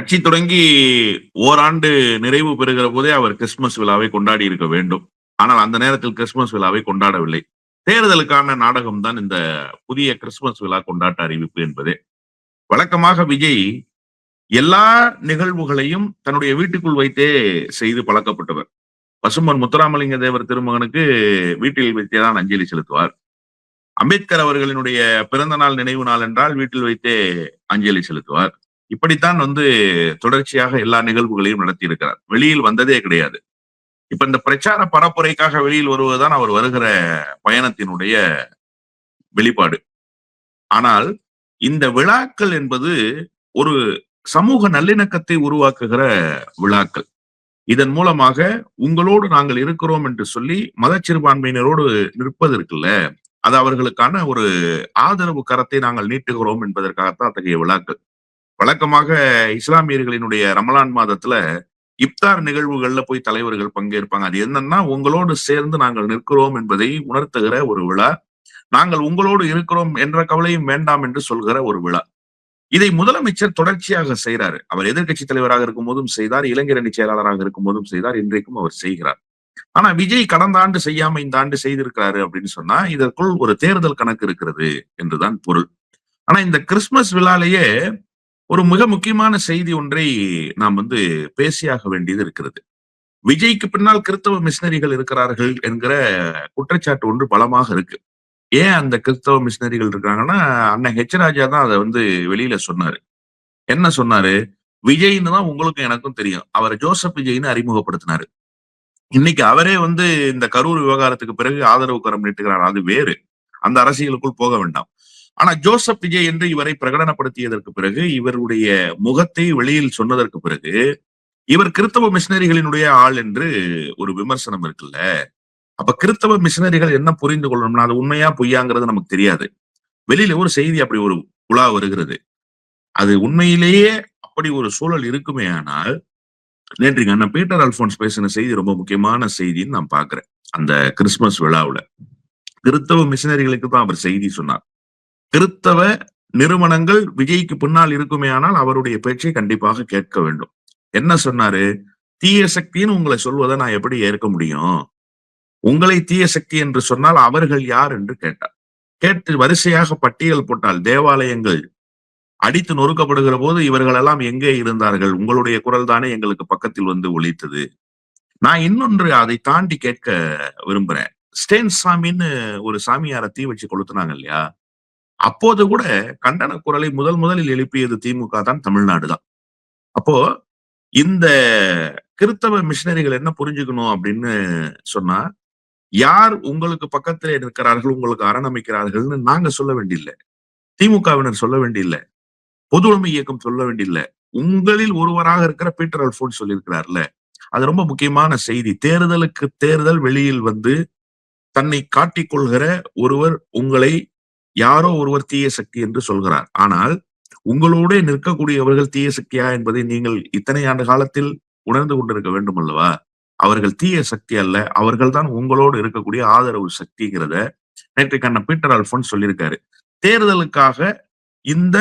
கட்சி தொடங்கி ஓராண்டு நிறைவு பெறுகிற போதே அவர் கிறிஸ்துமஸ் விழாவை கொண்டாடி இருக்க வேண்டும். ஆனால் அந்த நேரத்தில் கிறிஸ்துமஸ் விழாவை கொண்டாடவில்லை. தேர்தலுக்கான நாடகம் தான் இந்த புதிய கிறிஸ்துமஸ் விழா கொண்டாட்ட அறிவிப்பு என்பதே. வழக்கமாக விஜய் எல்லா நிகழ்வுகளையும் தன்னுடைய வீட்டுக்குள் வைத்தே செய்து பழக்கப்பட்டவர். பசும்பன் முத்துராமலிங்க தேவர் திருமகனுக்கு வீட்டில் வைத்தே தான் அஞ்சலி செலுத்துவார். அம்பேத்கர் அவர்களினுடைய பிறந்த நாள் நினைவு நாள் என்றால் வீட்டில் வைத்தே அஞ்சலி செலுத்துவார். இப்படித்தான் வந்து தொடர்ச்சியாக எல்லா நிகழ்வுகளையும் நடத்தி இருக்கிறார் வெளியில் வந்ததே கிடையாது. இப்ப இந்த பிரச்சார பரப்புரைக்காக வெளியில் வருவதுதான் அவர் வருகிற பயணத்தினுடைய வெளிப்பாடு. ஆனால் இந்த விழாக்கள் என்பது ஒரு சமூக நல்லிணக்கத்தை உருவாக்குகிற விழாக்கள். இதன் மூலமாக உங்களோடு நாங்கள் இருக்கிறோம் என்று சொல்லி மத சிறுபான்மையினரோடு நிற்பது இருக்குல்ல அது அவர்களுக்கான ஒரு ஆதரவு கரத்தை நாங்கள் நீட்டுகிறோம் என்பதற்காகத்தான் அத்தகைய விழாக்கள். வழக்கமாக இஸ்லாமியர்களினுடைய ரமலான் மாதத்துல இப்தார் நிகழ்வுகள்ல போய் தலைவர்கள் பங்கேற்பாங்க. அது என்னன்னா உங்களோடு சேர்ந்து நாங்கள் நிற்கிறோம் என்பதை உணர்த்துகிற ஒரு விழா. நாங்கள் உங்களோடு இருக்கிறோம் என்ற கவலையும் வேண்டாம் என்று சொல்கிற ஒரு விழா. இதை முதலமைச்சர் தொடர்ச்சியாக செய்கிறார் அவர் எதிர்கட்சி தலைவராக இருக்கும் போதும் செய்தார் இளைஞரணி செயலாளராக இருக்கும் போதும் செய்தார் இன்றைக்கும் அவர் செய்கிறார். ஆனா விஜய் கடந்த ஆண்டு செய்யாம இந்த ஆண்டு செய்திருக்கிறாரு அப்படின்னு சொன்னா இதற்குள் ஒரு தேர்தல் கணக்கு இருக்கிறது என்றுதான் பொருள். ஆனா இந்த கிறிஸ்துமஸ் விழாலேயே ஒரு மிக முக்கியமான செய்தி ஒன்றை நாம் வந்து பேசியாக வேண்டியது இருக்கிறது. விஜய்க்கு பின்னால் கிறிஸ்தவ மிஷினரிகள் இருக்கிறார்கள் என்கிற குற்றச்சாட்டு ஒன்று பலமாக இருக்கு. ஏன் அந்த கிறிஸ்தவ மிஷினரிகள் இருக்காங்கன்னா அண்ணன் ஹெச் ராஜா தான் அதை வந்து வெளியில சொன்னாரு. என்ன சொன்னாரு? விஜய்னு தான் உங்களுக்கும் எனக்கும் தெரியும். அவரை ஜோசப் விஜய்னு அறிமுகப்படுத்தினாரு. இன்னைக்கு அவரே வந்து இந்த கரூர் விவகாரத்துக்கு பிறகு ஆதரவு கரம் நீட்டுகிறார். அது வேறு. அந்த அரசியலுக்குள் போக வேண்டாம். ஆனா ஜோசப் விஜய் என்று இவரை பிரகடனப்படுத்தியதற்கு பிறகு இவருடைய முகத்தை வெளியில் சொன்னதற்கு பிறகு இவர் கிறிஸ்தவ மிஷினரிகளினுடைய ஆள் என்று ஒரு விமர்சனம் இருக்குல்ல? அப்ப கிறித்தவ மிஷினரிகள் என்ன புரிந்து கொள்ளணும்னா அது உண்மையா பொய்யாங்கிறது நமக்கு தெரியாது. வெளியில ஒரு செய்தி அப்படி ஒரு உலா வருகிறது. அது உண்மையிலேயே அப்படி ஒரு சூழல் இருக்குமே ஆனால் நேற்று அண்ணன் பீட்டர் அல்போன்ஸ் பேசின செய்தி ரொம்ப முக்கியமான செய்தின்னு நான் பாக்குறேன். அந்த கிறிஸ்துமஸ் விழாவுல. கிறித்தவ மிஷினரிகளுக்கு தான் அவர் செய்தி சொன்னார். கிறித்தவ நிறுவனங்கள் விஜய்க்கு பின்னால் இருக்குமே ஆனால் அவருடைய பேச்சை கண்டிப்பாக கேட்க வேண்டும். என்ன சொன்னாரு? தீய சக்தின்னு உங்களை சொல்வதை நான் எப்படி ஏற்க முடியும்? உங்களை தீய சக்தி என்று சொன்னால் அவர்கள் யார் என்று கேட்டார். கேட்டு வரிசையாக பட்டியல் போட்டால் தேவாலயங்கள் அடித்து நொறுக்கப்படுகிற போது இவர்கள் எல்லாம் எங்கே இருந்தார்கள்? உங்களுடைய குரல் தானே எங்களுக்கு பக்கத்தில் வந்து ஒழித்தது நான் இன்னொன்று அதை தாண்டி கேட்க விரும்புறேன். ஸ்டேன் சாமின்னு ஒரு சாமியாரை தீ வச்சு கொளுத்துனாங்க இல்லையா? அப்போது கூட கண்டன குரலை முதல் முதலில் எழுப்பியது திமுக தான் தமிழ்நாடு தான். அப்போ இந்த கிறித்தவ மிஷினரிகள் என்ன புரிஞ்சுக்கணும் அப்படின்னு சொன்னா யார் உங்களுக்கு பக்கத்திலே இருக்கிறார்கள் உங்களுக்கு அரணமைக்கிறார்கள்னு நாங்க சொல்ல வேண்டியில்லை. திமுகவினர் சொல்ல வேண்டியில்லை. பொது உடைமை இயக்கம் சொல்ல வேண்டியில்லை. உங்களில் ஒருவராக இருக்கிற பீட்டர் அல்போன் சொல்லியிருக்கிறார்ல அது ரொம்ப முக்கியமான செய்தி. தேர்தலுக்கு தேர்தல் வெளியில் வந்து தன்னை காட்டிக்கொள்கிற ஒருவர் உங்களை யாரோ ஒருவர் தீய சக்தி என்று சொல்கிறார். ஆனால் உங்களோட நிற்கக்கூடியவர்கள் தீய சக்தியா என்பதை நீங்கள் இத்தனை ஆண்டு காலத்தில் உணர்ந்து கொண்டிருக்க வேண்டும் அல்லவா? அவர்கள் தீய சக்தி அல்ல அவர்கள் தான் உங்களோடு இருக்கக்கூடிய ஆதரவு சக்திங்கிறத நேற்று கண்ண பீட்டர் அல்போன் சொல்லியிருக்காரு. தேர்தலுக்காக இந்த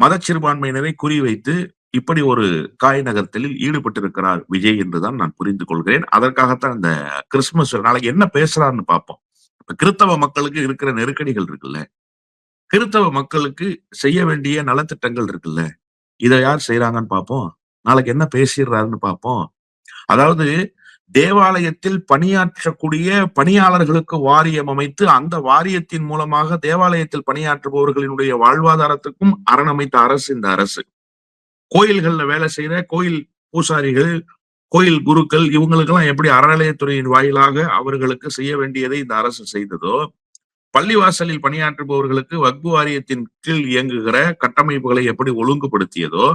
மத சிறுபான்மையினரை குறிவைத்து இப்படி ஒரு காய் நகர்த்தலில் ஈடுபட்டிருக்கிறார் விஜய் என்றுதான் நான் புரிந்து கொள்கிறேன். அதற்காகத்தான் இந்த கிறிஸ்துமஸ் நாளைக்கு என்ன பேசுறாருன்னு பார்ப்போம். கிறிஸ்தவ மக்களுக்கு இருக்கிற நெருக்கடிகள் இருக்குல்ல. கிறித்தவ மக்களுக்கு செய்ய வேண்டிய நலத்திட்டங்கள் இருக்குல்ல? இதை யார் செய்யறாங்கன்னு பார்ப்போம். நாளைக்கு என்ன பேசிடுறாருன்னு பார்ப்போம். அதாவது தேவாலயத்தில் பணியாற்றக்கூடிய பணியாளர்களுக்கு வாரியம் அமைத்து அந்த வாரியத்தின் மூலமாக தேவாலயத்தில் பணியாற்றுபவர்களினுடைய வாழ்வாதாரத்துக்கும் அரணமைத்த அரசு இந்த அரசு. கோயில்கள்ல வேலை செய்யற கோயில் பூசாரிகள் கோயில் குருக்கள் இவங்களுக்கெல்லாம் எப்படி அறநிலையத்துறையின் வாயிலாக அவர்களுக்கு செய்ய வேண்டியதை இந்த அரசு செய்ததோ பள்ளிவாசலில் பணியாற்றுபவர்களுக்கு வக்பு வாரியத்தின் கீழ் இயங்குகிற கட்டமைப்புகளை எப்படி ஒழுங்குபடுத்தியதோ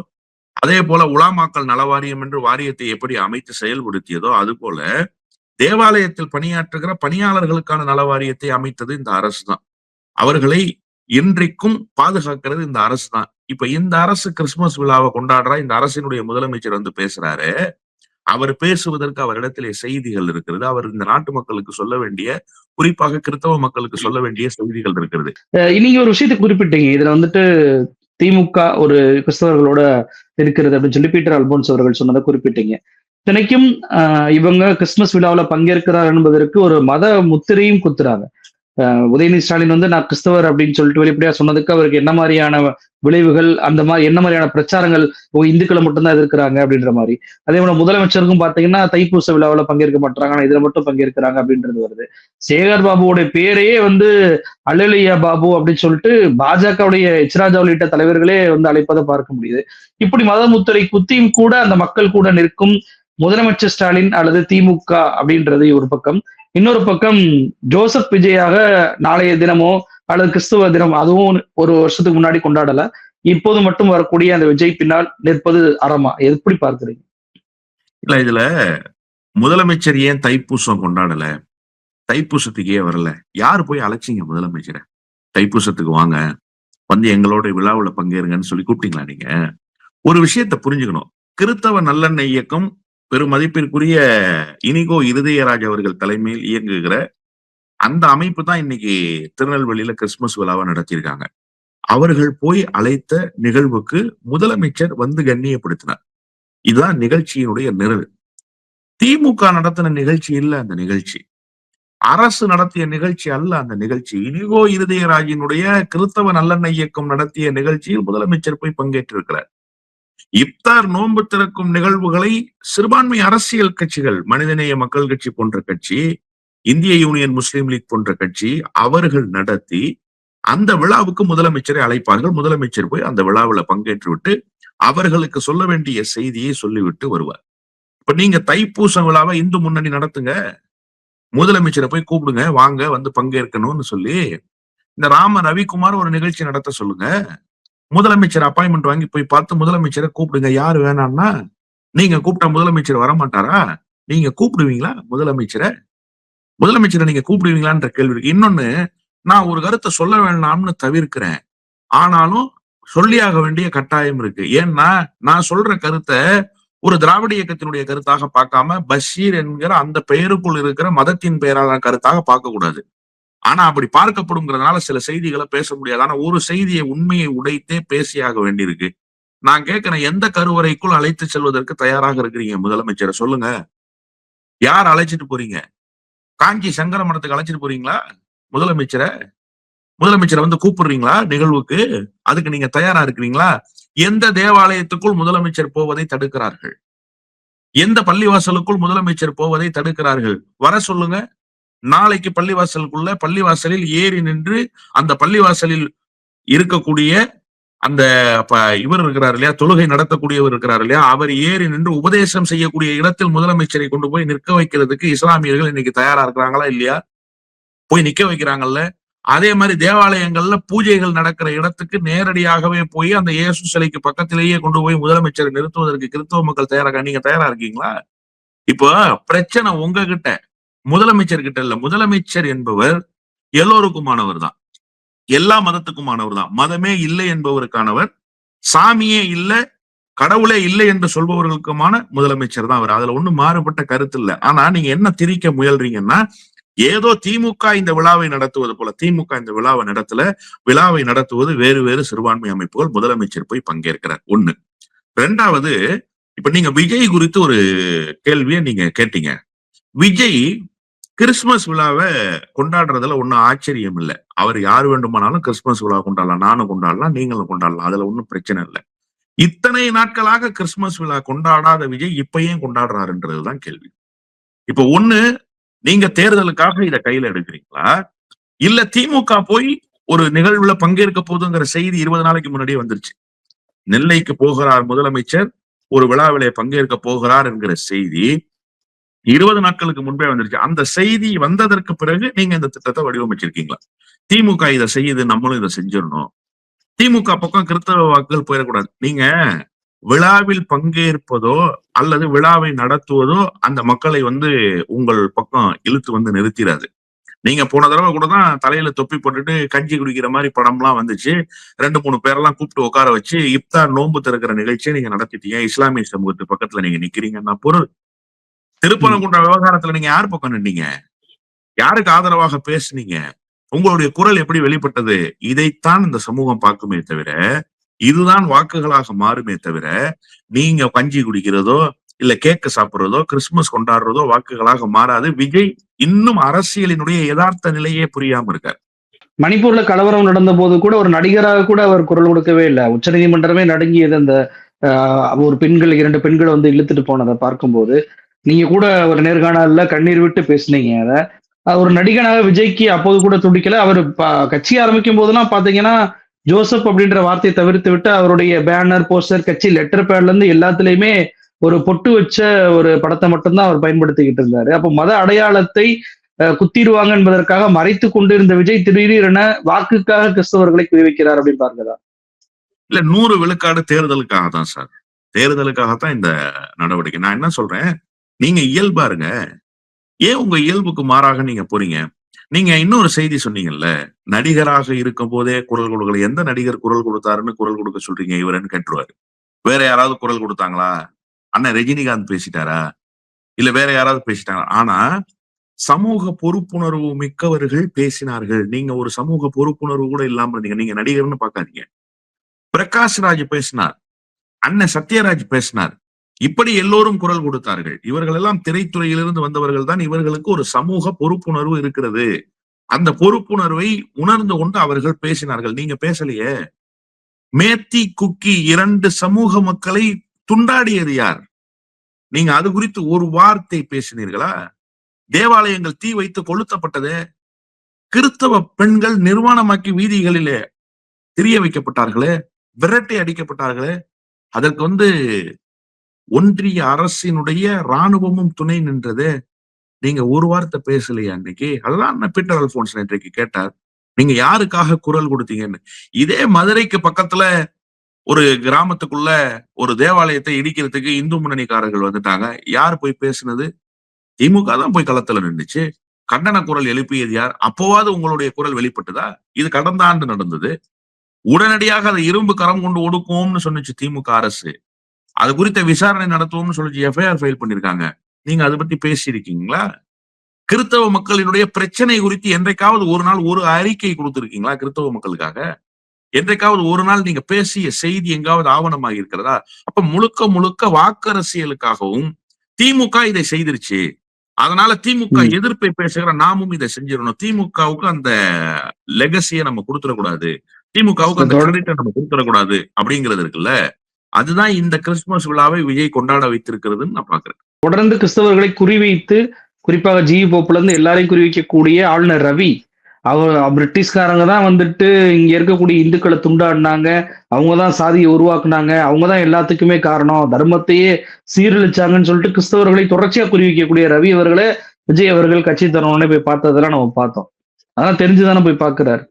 அதே போல உலாமாக்கல் நலவாரியம் என்று வாரியத்தை எப்படி அமைத்து செயல்படுத்தியதோ அது போல தேவாலயத்தில் பணியாற்றுகிற பணியாளர்களுக்கான நலவாரியத்தை அமைத்தது இந்த அரசு தான் அவர்களை இன்றைக்கும் பாதுகாக்கிறது இந்த அரசு தான் இப்ப இந்த அரசு கிறிஸ்துமஸ் விழாவை கொண்டாடுறா இந்த அரசினுடைய முதலமைச்சர் வந்து பேசுறாரு அவர் பேசுவதற்கு அவரிடத்திலே செய்திகள் இருக்கிறது. அவர் இந்த நாட்டு மக்களுக்கு சொல்ல வேண்டிய குறிப்பாக கிறிஸ்தவ மக்களுக்கு சொல்ல வேண்டிய செய்திகள் இருக்கிறது. நீங்க ஒரு விஷயத்தை குறிப்பிட்டீங்க. இதுல வந்துட்டு திமுக ஒரு கிறிஸ்தவர்களோட இருக்கிறது அப்படின்னு சொல்லி பீட்டர் அல்போன்ஸ் அவர்கள் சொன்னதை குறிப்பிட்டீங்க. இத்தனைக்கும் ஆஹ் இவங்க கிறிஸ்துமஸ் விழாவில் பங்கேற்கிறார் என்பதற்கு ஒரு மத முத்திரையும் குத்துறாங்க. உதயநிதி ஸ்டாலின் வந்து நான் கிறிஸ்தவர் அப்படின்னு சொல்லிட்டு வெளிப்படையா சொன்னதுக்கு அவருக்கு என்ன மாதிரியான விளைவுகள் அந்த மாதிரி என்ன மாதிரியான பிரச்சாரங்கள் ஓ இந்துக்களை மட்டும்தான் எதிர்க்கிறாங்க அப்படின்ற மாதிரி. அதே போல முதலமைச்சருக்கும் பாத்தீங்கன்னா தைப்பூச விழாவில் பங்கேற்க மாட்டாங்க. ஆனா இதுல மட்டும் பங்கேற்கிறாங்க அப்படின்றது வருது. சேகர் பாபுவோட பேரையே வந்து அழலியா பாபு அப்படின்னு சொல்லிட்டு பாஜகவுடைய எச்ராஜா உள்ளிட்ட தலைவர்களே வந்து அழைப்பதை பார்க்க முடியுது. இப்படி மதமுத்துறை குத்தியும் கூட அந்த மக்கள் கூட நிற்கும் முதலமைச்சர் ஸ்டாலின் அல்லது திமுக அப்படின்றது ஒரு பக்கம். இன்னொரு பக்கம் ஜோசப் விஜயாக நாளைய தினமோ அல்லது கிறிஸ்துவ தினம் அதுவும் ஒரு வருஷத்துக்கு முன்னாடி கொண்டாடல. இப்போது மட்டும் வரக்கூடிய அந்த விஜய் பின்னால் நிற்பது அறமா? எப்படி பார்க்கிறீங்க? இல்ல இதுல முதலமைச்சர் ஏன் தைப்பூசம் கொண்டாடல? தைப்பூசத்துக்கு ஏன் வரல? யாரு போய் அழைச்சிங்க முதலமைச்சரை? தைப்பூசத்துக்கு வாங்க. வந்து எங்களோட விழாவுல பங்கேறுங்கன்னு சொல்லி கூப்பிட்டீங்களா நீங்க? ஒரு விஷயத்த புரிஞ்சுக்கணும். கிறித்தவ நல்லெண்ணெய் இயக்கம் பெரும் மதிப்பிற்குரிய இனிகோ இருதயராஜ் அவர்கள் தலைமையில் இயங்குகிற அந்த அமைப்பு தான் இன்னைக்கு திருநெல்வேலியில கிறிஸ்துமஸ் விழாவை நடத்தியிருக்காங்க. அவர்கள் போய் அழைத்த நிகழ்வுக்கு முதலமைச்சர் வந்து கண்ணியப்படுத்தினார். இதுதான் நிகழ்ச்சியினுடைய நிரல். திமுக நடத்தின நிகழ்ச்சி இல்ல அந்த நிகழ்ச்சி. அரசு நடத்திய நிகழ்ச்சி அல்ல அந்த நிகழ்ச்சி. இனிகோ இருதயராஜினுடைய கிறிஸ்தவ நல்லெண்ண இயக்கம் நடத்திய நிகழ்ச்சியில் முதலமைச்சர் போய் பங்கேற்றிருக்கிறார். இப்தார் நோன்பு திறக்கும் நிகழ்வுகளை சிறுபான்மை அரசியல் கட்சிகள் மனிதநேய மக்கள் கட்சி போன்ற கட்சி இந்திய யூனியன் முஸ்லீம் லீக் போன்ற கட்சி அவர்கள் நடத்தி அந்த விழாவுக்கு முதலமைச்சரை அழைப்பார்கள். முதலமைச்சர் போய் அந்த விழாவில் பங்கேற்று விட்டு அவர்களுக்கு சொல்ல வேண்டிய செய்தியை சொல்லிவிட்டு வருவார். இப்ப நீங்க தைப்பூச விழாவை இந்து முன்னணி நடத்துங்க. முதலமைச்சரை போய் கூப்பிடுங்க வாங்க வந்து பங்கேற்கணும்னு சொல்லி இந்த ராம ரவிக்குமார் ஒரு நிகழ்ச்சி நடத்த சொல்லுங்க. முதலமைச்சர் அப்பாயின்மெண்ட் வாங்கி போய் பார்த்து முதலமைச்சரை கூப்பிடுங்க. யாரு வேணாம்னா நீங்க கூப்பிட்டா முதலமைச்சர் வரமாட்டாரா? நீங்க கூப்பிடுவீங்களா? முதலமைச்சரை? முதலமைச்சரை நீங்க கூப்பிடுவீங்களான்ற கேள்வி இருக்கு. இன்னொன்னு நான் ஒரு கருத்தை சொல்ல வேண்டாம்னு தவிர்க்கிறேன். ஆனாலும் சொல்லியாக வேண்டிய கட்டாயம் இருக்கு. ஏன்னா நான் சொல்ற கருத்தை ஒரு திராவிட இயக்கத்தினுடைய கருத்தாக பார்க்காம பஷீர் என்கிற அந்த பெயருக்குள் இருக்கிற மதத்தின் பெயரான கருத்தாக பார்க்க கூடாது ஆனா அப்படி பார்க்கப்படுங்கிறதுனால சில செய்திகளை பேச முடியாது. ஆனா ஒரு செய்தியை உண்மையை உடைத்தே பேசியாக வேண்டியிருக்கு. நான் கேட்கிறேன் எந்த கருவறைக்குள் அழைத்து செல்வதற்கு தயாராக இருக்கிறீங்க முதலமைச்சரை? சொல்லுங்க. யார் அழைச்சிட்டு போறீங்க? காஞ்சி சங்கர மடத்துக்கு அழைச்சிட்டு போறீங்களா? முதலமைச்சரை? முதலமைச்சரை வந்து கூப்பிடுறீங்களா நிகழ்வுக்கு? அதுக்கு நீங்க தயாரா இருக்கிறீங்களா? எந்த தேவாலயத்துக்குள் முதலமைச்சர் போவதை தடுக்கிறார்கள்? எந்த பள்ளிவாசலுக்குள் முதலமைச்சர் போவதை தடுக்கிறார்கள்? வர சொல்லுங்க. நாளைக்கு பள்ளிவாசலுக்குள்ள பள்ளிவாசலில் ஏறி நின்று அந்த பள்ளிவாசலில் இருக்கக்கூடிய அந்த இவர் இருக்கிறார் இல்லையா? தொழுகை நடத்தக்கூடியவர் இருக்கிறார் இல்லையா? அவர் ஏறி நின்று உபதேசம் செய்யக்கூடிய இடத்தில் முதலமைச்சரை கொண்டு போய் நிற்க வைக்கிறதுக்கு இஸ்லாமியர்கள் இன்னைக்கு தயாரா இருக்கிறாங்களா இல்லையா? போய் நிக்க வைக்கிறாங்கல்ல. அதே மாதிரி தேவாலயங்கள்ல பூஜைகள் நடக்கிற இடத்துக்கு நேரடியாகவே போய் அந்த இயேசு சிலைக்கு பக்கத்திலேயே கொண்டு போய் முதலமைச்சரை நிறுத்துவதற்கு கிறிஸ்தவ மக்கள் தயாராக நீங்க தயாரா இருக்கீங்களா? இப்போ பிரச்சனை உங்ககிட்ட. முதலமைச்சர் கிட்ட இல்ல முதலமைச்சர் என்பவர் எல்லோருக்குமானவர் தான். எல்லா மதத்துக்குமானவர் தான் மதமே இல்லை என்பவருக்கானவர் சாமியே இல்லை கடவுளே இல்லை என்று சொல்பவர்களுக்குமான முதலமைச்சர் தான் அவர். அதுல ஒண்ணும் மாறுபட்ட கருத்து இல்லை. ஆனா நீங்க என்ன திரிக்க முயல்றீங்கன்னா ஏதோ திமுக இந்த விழாவை நடத்துவது போல திமுக இந்த விழாவை நடத்தல விழாவை நடத்துவது வேறு வேறு சிறுபான்மை அமைப்புகள் முதலமைச்சர் போய் பங்கேற்கிறார். ஒண்ணு. ரெண்டாவது இப்ப நீங்க விஜய் குறித்து ஒரு கேள்வியை நீங்க கேட்டீங்க. விஜய் கிறிஸ்துமஸ் விழாவை கொண்டாடுறதுல ஒன்றும் ஆச்சரியம் இல்லை. அவர் யார் வேண்டுமானாலும் கிறிஸ்துமஸ் விழா கொண்டாடலாம் நானும் கொண்டாடலாம் நீங்களும் கொண்டாடலாம். அதுல ஒன்றும் பிரச்சனை இல்லை. இத்தனை நாட்களாக கிறிஸ்துமஸ் விழா கொண்டாடாத விஜய் இப்ப ஏன் கொண்டாடுறாருன்றதுதான் கேள்வி. இப்ப ஒண்ணு நீங்க தேர்தலுக்காக இதை கையில எடுக்கிறீங்களா? இல்ல திமுக போய் ஒரு நிகழ்வுல பங்கேற்க போதுங்கிற செய்தி இருபது நாளைக்கு முன்னாடியே வந்துருச்சு. நெல்லைக்கு போகிறார் முதலமைச்சர் ஒரு விழாவிலே பங்கேற்க போகிறார் என்கிற செய்தி இருபது நாட்களுக்கு முன்பே வந்துருச்சு. அந்த செய்தி வந்ததற்கு பிறகு நீங்க இந்த திட்டத்தை வடிவமைச்சிருக்கீங்களா? திமுக இதை செய்யுது நம்மளும் இதை செஞ்சிடணும். திமுக பக்கம் கிறிஸ்தவ வாக்குகள் போயிடக்கூடாது. நீங்க விழாவில் பங்கேற்பதோ அல்லது விழாவை நடத்துவதோ அந்த மக்களை வந்து உங்கள் பக்கம் இழுத்து வந்து நிறுத்திடாது. நீங்க போன தடவை கூட தான் தலையில தொப்பி போட்டுட்டு கஞ்சி குடிக்கிற மாதிரி படம்லாம் வந்துச்சு. ரெண்டு மூணு பேரெல்லாம் கூப்பிட்டு உட்கார வச்சு இப்தார் நோன்பு திறக்கிற நிகழ்ச்சியை நீங்க நடத்திட்டீங்க. இஸ்லாமிய சமூகத்து பக்கத்துல நீங்க நிக்கிறீங்கன்னா பொருள். திருப்பரங்குன்ற விவகாரத்துல நீங்க யார் பக்கம் நின்னீங்க? யாருக்கு ஆதரவாக பேசுனீங்க? உங்களுடைய குரல் எப்படி வெளிப்பட்டது? இதைத்தான் இந்த சமூகம் பார்க்குமே தவிர இதுதான் வாக்குகளாக மாறுமே தவிர நீங்க பஞ்சி குடிக்கிறதோ இல்ல கேக்கு சாப்பிடுறதோ கிறிஸ்துமஸ் கொண்டாடுறதோ வாக்குகளாக மாறாது. விஜய் இன்னும் அரசியலினுடைய யதார்த்த நிலையே புரியாம இருக்கார். மணிப்பூர்ல கலவரம் நடந்த போது கூட ஒரு நடிகராக கூட அவர் குரல் கொடுக்கவே இல்லை. உச்சநீதிமன்றமே நடுங்கியது அந்த ஆஹ், ஒரு பெண்கள் இரண்டு பெண்களை வந்து இழுத்துட்டு போனதை பார்க்கும்போது நீங்க கூட ஒரு நேர்காணல்ல கண்ணீர் விட்டு பேசுனீங்க. அதை ஒரு நடிகனாக விஜய்க்கு அப்போது கூட துடிக்கல. அவர் கட்சி ஆரம்பிக்கும் போதெல்லாம் பாத்தீங்கன்னா ஜோசப் அப்படின்ற வார்த்தையை தவிர்த்து விட்டு அவருடைய பேனர் போஸ்டர் கட்சி லெட்டர் பேட்ல இருந்து எல்லாத்துலயுமே ஒரு பொட்டு வச்ச ஒரு படத்தை மட்டும்தான் அவர் பயன்படுத்திக்கிட்டு இருந்தாரு. அப்போ மத அடையாளத்தை அஹ், குத்திடுவாங்க என்பதற்காக மறைத்து கொண்டிருந்த விஜய் திடீரென வாக்குக்காக கிறிஸ்தவர்களை குறிவைக்கிறார் அப்படின்னு பாருங்கதா. இல்ல நூறு விழுக்காடு தேர்தலுக்காக தான் சார். தேர்தலுக்காகத்தான் இந்த நடவடிக்கை. நான் என்ன சொல்றேன்? நீங்க இயல்பாருங்க ஏன் உங்க இயல்புக்கு மாறாக நீங்க போறீங்க? நீங்க இன்னொரு செய்தி சொன்னீங்கல்ல நடிகராக இருக்கும் போதே குரல் கொடுக்கல. எந்த நடிகர் குரல் கொடுத்தாருன்னு குரல் கொடுக்க சொல்றீங்க? இவருன்னு கேட்டுருவாரு. வேற யாராவது குரல் கொடுத்தாங்களா? அண்ணன் ரஜினிகாந்த் பேசிட்டாரா? இல்ல வேற யாராவது பேசிட்டாங்களா? ஆனா சமூக பொறுப்புணர்வு மிக்கவர்கள் பேசினார்கள். நீங்க ஒரு சமூக பொறுப்புணர்வு கூட இல்லாம இருந்தீங்க. நீங்க நடிகர்னு பாக்காதீங்க பிரகாஷ் ராஜ் பேசினார். அண்ணன் சத்யராஜ் பேசினார். இப்படி எல்லோரும் குரல் கொடுத்தார்கள். இவர்கள் எல்லாம் திரைத்துறையிலிருந்து வந்தவர்கள் தான் இவர்களுக்கு ஒரு சமூக பொறுப்புணர்வு இருக்கிறது. அந்த பொறுப்புணர்வை உணர்ந்து கொண்டு அவர்கள் பேசினார்கள். நீங்க பேசலையே? மேத்தி குக்கி இரண்டு சமூக மக்களை துண்டாடியது யார்? நீங்க அது குறித்து ஒரு வார்த்தை பேசினீர்களா? தேவாலயங்கள் தீ வைத்து கொளுத்தப்பட்டது. கிறிஸ்தவ பெண்கள் நிர்வாணமாக்கி வீதிகளிலே திரிய வைக்கப்பட்டார்களே? விரட்டி அடிக்கப்பட்டார்களே? அதற்கு வந்து ஒன்றிய அரசினுடைய ராணுவமும் துணை நின்றது. நீங்க ஒரு வார்த்தை பேசலையா அன்னைக்கு அதுதான் பீட்டர் அல்போன்ஸ் இன்றைக்கு கேட்டார். நீங்க யாருக்காக குரல் கொடுத்தீங்கன்னு? இதே மதுரைக்கு பக்கத்துல ஒரு கிராமத்துக்குள்ள ஒரு தேவாலயத்தை இடிக்கிறதுக்கு இந்து முன்னணிக்காரர்கள் வந்துட்டாங்க. யார் போய் பேசுனது? திமுக தான் போய் களத்துல நின்றுச்சு கண்டன குரல் எழுப்பியது யார்? அப்போவாது உங்களுடைய குரல் வெளிப்பட்டதா? இது கடந்த ஆண்டு நடந்தது. உடனடியாக அதை இரும்பு கரம் கொண்டு ஒடுக்குவோம்னு சொன்னிச்சு திமுக அரசு. அது குறித்த விசாரணை நடத்துவோம்னு சொல்லிச்சு எஃப்ஐஆர் ஃபைல் பண்ணிருக்காங்க. நீங்க அதை பத்தி பேசியிருக்கீங்களா? கிறிஸ்தவ மக்களினுடைய பிரச்சனை குறித்து என்றைக்காவது ஒரு நாள் ஒரு அறிக்கை கொடுத்திருக்கீங்களா கிறிஸ்தவ மக்களுக்காக? என்றைக்காவது ஒரு நாள் நீங்க பேசிய செய்தி எங்காவது ஆவணமாக இருக்கிறதா? அப்ப முழுக்க முழுக்க வாக்கரசியலுக்காகவும் திமுக இதை செய்திருச்சு. அதனால திமுக. எதிர்ப்பை பேசுகிற நாமும் இதை செஞ்சிடணும். திமுகவுக்கு அந்த லெகசியை நம்ம கொடுத்துடக்கூடாது. திமுகவுக்கு அந்த கிரெடிட்டை நம்ம கொடுத்துடக்கூடாது அப்படிங்கிறது இருக்குல்ல? அதுதான் இந்த கிறிஸ்துமஸ் விழாவை விஜய் கொண்டாட வைத்திருக்கிறதுன்னு நான் பாக்குறேன் தொடர்ந்து கிறிஸ்தவர்களை குறிவைத்து குறிப்பாக ஜி போப்புல இருந்து எல்லாரையும் குறிவைக்கக்கூடிய ஆளுநர் ரவி அவர் பிரிட்டிஷ்காரங்க தான் வந்துட்டு இங்க இருக்கக்கூடிய இந்துக்களை துண்டாடினாங்க அவங்க தான் சாதியை உருவாக்குனாங்க அவங்க தான் எல்லாத்துக்குமே காரணம் தர்மத்தையே சீரழிச்சாங்கன்னு சொல்லிட்டு கிறிஸ்தவர்களை தொடர்ச்சியா குறிவைக்கக்கூடிய ரவி அவர்களே விஜய் அவர்கள் கட்சி தரணும்னே போய் பார்த்ததெல்லாம் நம்ம பார்த்தோம். அதான் தெரிஞ்சுதானே போய் பார்க்கிறாரு.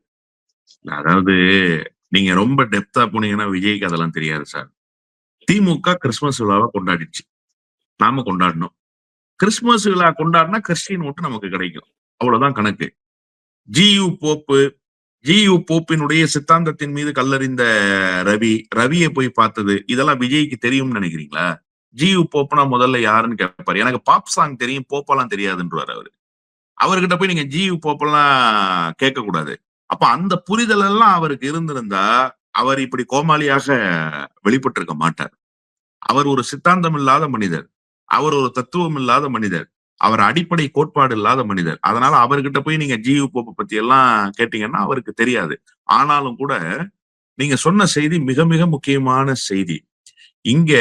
அதாவது நீங்க ரொம்ப டெப்தா போனீங்கன்னா விஜய்க்கு அதெல்லாம் தெரியாது சார். திமுக கிறிஸ்துமஸ் விழாவை கொண்டாடிச்சு நாம கொண்டாடணும். கிறிஸ்துமஸ் விழா கொண்டாடினா கிறிஸ்டின் ஓட்டு நமக்கு கிடைக்கும். அவ்வளவுதான் கணக்கு. G U Pope G U போப்பினுடைய சித்தாந்தத்தின் மீது கல்லறிந்த ரவி ரவியை போய் பார்த்தது இதெல்லாம் விஜய்க்கு தெரியும்னு நினைக்கிறீங்களா? ஜியு போப்புனா முதல்ல யாருன்னு கேட்பாரு. எனக்கு பாப் சாங் தெரியும் போப்பெல்லாம் தெரியாதுன்றாரு அவரு. அவர்கிட்ட போய் நீங்க ஜியு போப்பெல்லாம் கேட்க கூடாது அப்ப அந்த புரிதல் எல்லாம் அவருக்கு இருந்திருந்தா அவர் இப்படி கோமாளியாக வெளிப்பட்டிருக்க மாட்டார். அவர் ஒரு சித்தாந்தம் இல்லாத மனிதர். அவர் ஒரு தத்துவம் இல்லாத மனிதர். அவர் அடிப்படை கோட்பாடு இல்லாத மனிதர். அதனால அவர்கிட்ட போய் நீங்க ஜியு போப்பை பத்தி எல்லாம் கேட்டீங்கன்னா அவருக்கு தெரியாது. ஆனாலும் கூட நீங்க சொன்ன செய்தி மிக மிக முக்கியமான செய்தி. இங்க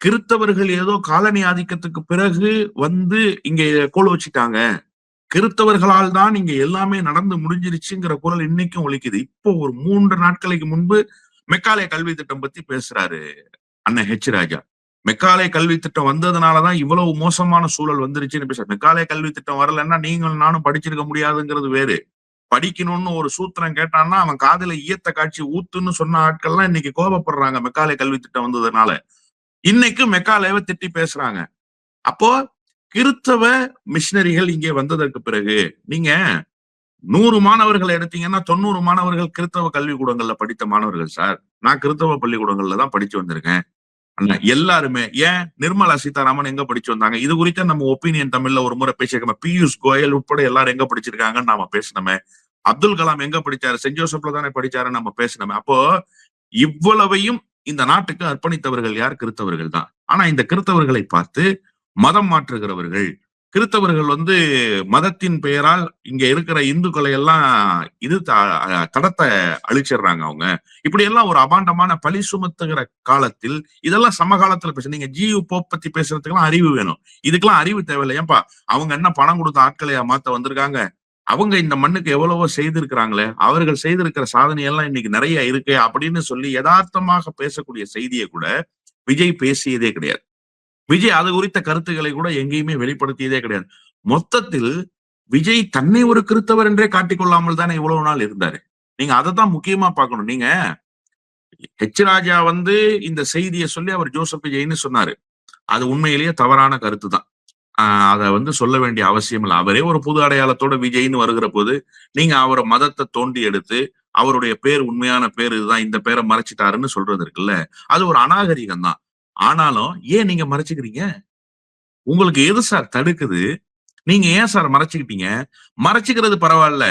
கிறித்தவர்கள் ஏதோ காலனி ஆதிக்கத்துக்கு பிறகு வந்து இங்க கோல் வச்சுட்டாங்க. கிறித்தவர்களால் தான் இங்க எல்லாமே நடந்து முடிஞ்சிருச்சுங்கிற குரல் இன்னைக்கும் ஒழிக்குது இப்போ ஒரு மூன்று நாட்களுக்கு முன்பு மெக்காலே கல்வி திட்டம் பத்தி பேசுறாரு அண்ணன் ஹெச் ராஜா. மெக்காலே கல்வி திட்டம் வந்ததுனாலதான் இவ்வளவு மோசமான சூழல் வந்துருச்சுன்னு பேசுற மெக்காலே கல்வி திட்டம் வரலன்னா நீங்களும் நானும் படிச்சிருக்க முடியாதுங்கிறது வேறு. படிக்கணும்னு ஒரு சூத்திரம் கேட்டான்னா அவன் காதல ஈயத்த காட்சி ஊத்துன்னு சொன்ன ஆட்கள்லாம் இன்னைக்கு கோபப்படுறாங்க மெக்காலே கல்வி திட்டம் வந்ததுனால. இன்னைக்கு மெக்காலேவை திட்டி பேசுறாங்க. அப்போ கிறித்தவ மிஷினரிகள் இங்கே வந்ததற்கு பிறகு நீங்க நூறு மாணவர்கள் எடுத்தீங்கன்னா தொண்ணூறு மாணவர்கள் கிறித்தவ கல்வி கூடங்கள்ல படித்த மாணவர்கள் சார். நான் கிறித்தவ பள்ளிக்கூடங்கள்ல தான் படிச்சு வந்திருக்கேன். எல்லாருமே ஏன்? நிர்மலா சீதாராமன் எங்க படிச்சு வந்தாங்க? இது குறித்த நம்ம ஒப்பீனியன் தமிழ்ல ஒரு முறை பேசியிருக்கோம். பியூஷ் கோயல் உட்பட எல்லாரும் எங்க படிச்சிருக்காங்கன்னு நாம பேசினோமே. அப்துல் கலாம் எங்க படிச்சாரு? சென்ட் ஜோசப்ல தானே படிச்சாரு? நம்ம பேசினோமே. அப்போ இவ்வளவையும் இந்த நாட்டுக்கு அர்ப்பணித்தவர்கள் யார்? கிறித்தவர்கள் தான். ஆனா இந்த கிறித்தவர்களை பார்த்து மதம் மாற்றுகிறவர்கள். கிறித்தவர்கள் வந்து மதத்தின் பெயரால் இங்க இருக்கிற இந்துக்களை எல்லாம் இது தடத்தை அழிச்சிடுறாங்க அவங்க. இப்படி எல்லாம் ஒரு அபாண்டமான பழி சுமத்துகிற காலத்தில் இதெல்லாம் சமகாலத்துல பேச நீங்க ஜியு போப் பத்தி பேசுறதுக்கெல்லாம் அறிவு வேணும். இதுக்கெல்லாம் அறிவு தேவையில்லை ஏன்பா அவங்க என்ன பணம் கொடுத்த ஆட்களையா மாத்த வந்திருக்காங்க? அவங்க இந்த மண்ணுக்கு எவ்வளவோ செய்திருக்கிறாங்களே அவர்கள் செய்திருக்கிற சாதனையெல்லாம் இன்னைக்கு நிறைய இருக்கு அப்படின்னு சொல்லி யதார்த்தமாக பேசக்கூடிய செய்தியை கூட விஜய் பேசியதே கிடையாது. விஜய் அது குறித்த கருத்துக்களை கூட எங்கேயுமே வெளிப்படுத்தியதே கிடையாது. மொத்தத்தில் விஜய் தன்னை ஒரு கிறித்தவர் என்றே காட்டிக்கொள்ளாமல் தானே இவ்வளவு நாள் இருந்தாரு. நீங்க அதை தான் முக்கியமா பார்க்கணும். நீங்க ஹெச் ராஜா வந்து இந்த செய்தியை சொல்லி அவர் ஜோசப் விஜய்னு சொன்னாரு. அது உண்மையிலேயே தவறான கருத்து தான். ஆஹ் அதை வந்து சொல்ல வேண்டிய அவசியம் இல்லை. அவரே ஒரு புது அடையாளத்தோட விஜய்னு வருகிற போது நீங்க அவரை மதத்தை தோண்டி எடுத்து அவருடைய பேர் உண்மையான பேர் இதுதான் இந்த பேரை மறைச்சிட்டாருன்னு சொல்றது இருக்குல்ல. அது ஒரு அநாகரிகம் தான் ஆனாலும் ஏன் நீங்க மறைச்சுக்கிறீங்க? உங்களுக்கு எது சார் தடுக்குது? நீங்க ஏன் சார் மறைச்சுக்கிட்டீங்க? மறைச்சுக்கிறது பரவாயில்ல.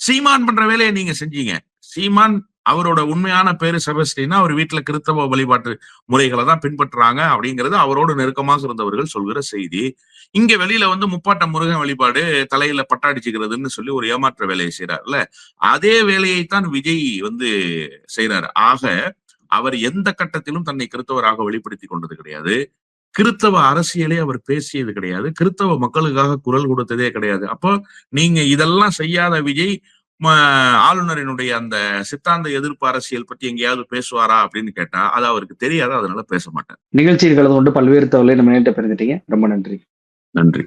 சீமான் பண்ற வேலையை நீங்க செஞ்சீங்க. சீமான் அவரோட உண்மையான பேரு செபஸ்டினா அவர் வீட்டுல கிறித்தவ வழிபாட்டு முறைகளை தான் பின்பற்றுறாங்க அப்படிங்கிறது அவரோடு நெருக்கமாக இருந்தவர்கள் சொல்கிற செய்தி. இங்க வெளியில வந்து முப்பாட்ட முருகன் வழிபாடு தலையில பட்டாடிச்சுக்கிறதுன்னு சொல்லி ஒரு ஏமாற்ற வேலையை செய்யறாருல அதே வேலையைத்தான் விஜய் வந்து செய்யறாரு ஆக அவர் எந்த கட்டத்திலும் தன்னை கிறித்தவராக வெளிப்படுத்தி கொண்டது கிடையாது. கிறித்தவ அரசியலே அவர் பேசியது கிடையாது. கிறித்தவ மக்களுக்காக குரல் கொடுத்ததே கிடையாது. அப்போ நீங்க இதெல்லாம் செய்யாத விஜய் ஆளுநரினுடைய அந்த சித்தாந்த எதிர்ப்பு அரசியல் பத்தி எங்கேயாவது பேசுவாரா அப்படின்னு கேட்டா அது அவருக்கு தெரியாது. அதனால பேச மாட்டார் நிகழ்ச்சியில் கலந்து கொண்டு பல்வேறு தகவலை நம்ம நேரிட்ட பெருந்துட்டீங்க ரொம்ப நன்றி. நன்றி.